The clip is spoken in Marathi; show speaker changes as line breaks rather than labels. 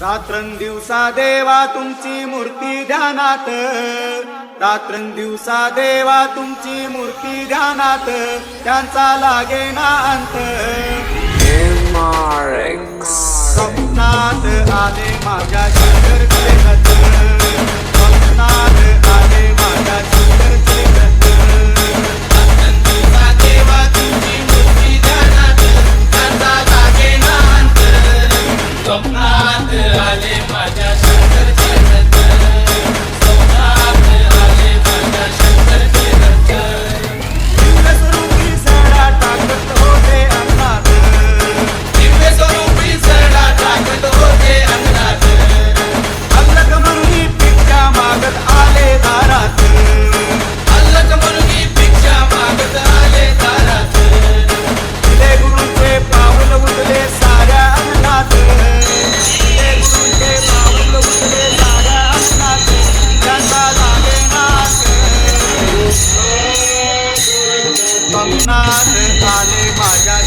रात्रंदिवसा देवा तुमची मूर्ती ध्यानात. रात्रंदिवसा देवा तुमची मूर्ती ध्यानात. त्यांचा लागे ना अंत. स्वप्नात आले माझ्या नाथ आले माझ्या